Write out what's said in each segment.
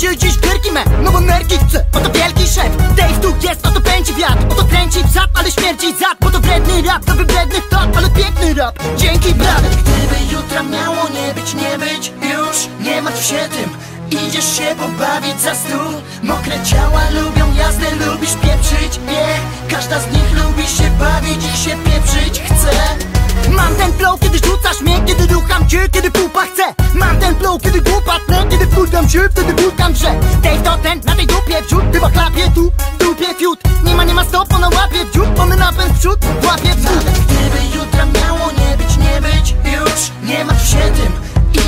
Się dziś gierki me, no bo nerki chce Oto wielki szef, Dave tu jest, oto kręci wiatr. Oto kręci zap, ale śmierci zad Bo to wredny rap, to wybredny top, ale piękny rap. Dzięki brat Gdyby jutra miało nie być, nie być Już nie martw się tym. Idziesz się pobawić za stół. Mokre ciała lubią jazdę, lubisz pieprzyć. Nie, każda z nich lubi się bawić i się pieprzyć chce. Mam ten flow, kiedy rzucasz mnie, kiedy rucham cię, kiedy pupa chcę. Mam ten flow, kiedy głupatnę, kiedy wkurwiam się, wtedy wulkan grze Dave to ten, na tej dupie wrzut, chyba klapie tu, dupie fiut. Nie ma, nie ma stop, ona łapie w dziób, mamy napęd w przód, łapie w przód Gdyby jutra miało nie być, nie być, już nie martw się tym.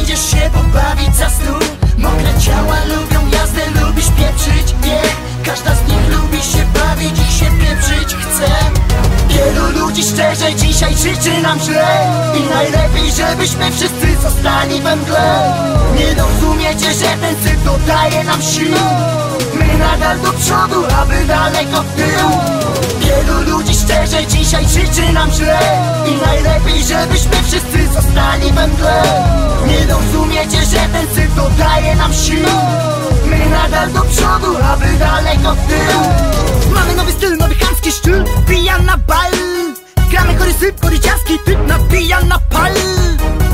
Idziesz się pobawić za stół. Mokre ciała lubią jazdę, lubisz pieprzyć Nie, każda z nich lubi się bawić i się pieprzyć. Chce Wielu ludzi szczerze życzy nam źle I najlepiej, żebyśmy wszyscy zostali we mgle. Nie rozumiecie, że ten syf dodaje nam sił. My nadal do przodu, aby daleko w tył. Wielu ludzi szczerze dzisiaj życzy nam źle I najlepiej, żebyśmy wszyscy zostali we mgle. Nie rozumiecie, że ten syf dodaje nam sił. My nadal do przodu, aby daleko w tył. Mamy nowy styl, nowy chamski bal Gramy chory syp, koryciarski typ Nabijam na pal.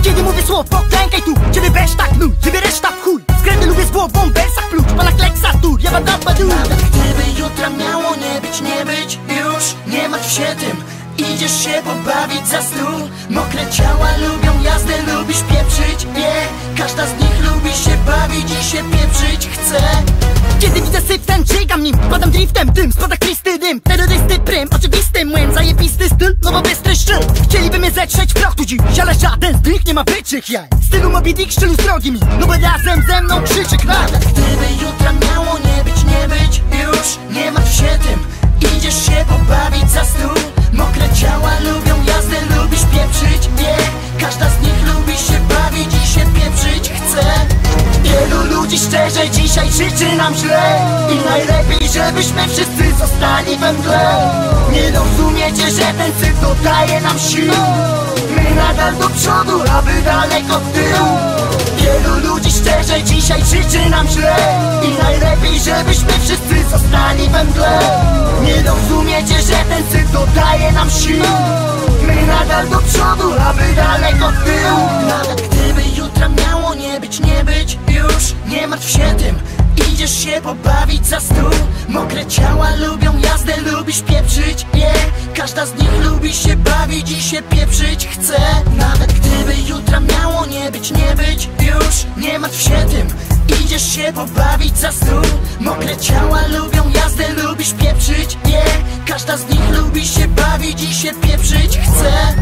Kiedy mówię słowo, klękaj tu Ciebie weź tak nuj, ciebie reszta w chuj. Skręty lubię z głową, wersach klucz Pana kleksa tur, ja bada badu gdyby jutra miało nie być, nie być Już nie martw się tym. Idziesz się pobawić za stół. Mokre ciała lubią jazdę, lubisz pieprzyć Nie, każda z nich lubi się bawić i się pieprzyć chce. Kiedy widzę syf ten, nim. Padam driftem, tym, spada kristy dym. Terrorysty prym, Zajebisty nowobystry szczyt Chcieliby mnie zetrzeć w proch tu Ale żaden z nich nie ma byczych jaj. Stylu Moby Dick, stylu srogi mi. No bo razem ze mną krzyczy kraj Gdyby jutra miało nie być, nie być Już nie martw się tym. Idziesz się pobawić za stół. Mokre ciała lubią jazdę, lubisz pieprzyć Nie, każda z nich lubi się bawić i się pieprzyć chce. Wielu ludzi szczerze dzisiaj życzy nam źle. I najlepiej, żebyśmy wszyscy zostali we mgle. Nie rozumiecie, że ten syf dodaje nam sił. My nadal do przodu, aby daleko w tył. Wielu ludzi szczerze dzisiaj życzy nam źle. I najlepiej, żebyśmy wszyscy zostali we mgle. Nie rozumiecie, że ten syf dodaje nam sił. My nadal do przodu, aby daleko w tył. Nawet gdyby jutra miało nie być, nie być Już nie martw się tym. Idziesz się pobawić za stół Mokre ciała lubią jazdę, lubisz pieprzyć Nie, każda z nich lubi się bawić i się pieprzyć. Chce Nawet gdyby jutra miało nie być, nie być. Już nie martw się tym Idziesz się pobawić za stół. Mokre ciała lubią jazdę, lubisz pieprzyć Nie, każda z nich lubi się bawić i się pieprzyć. Chce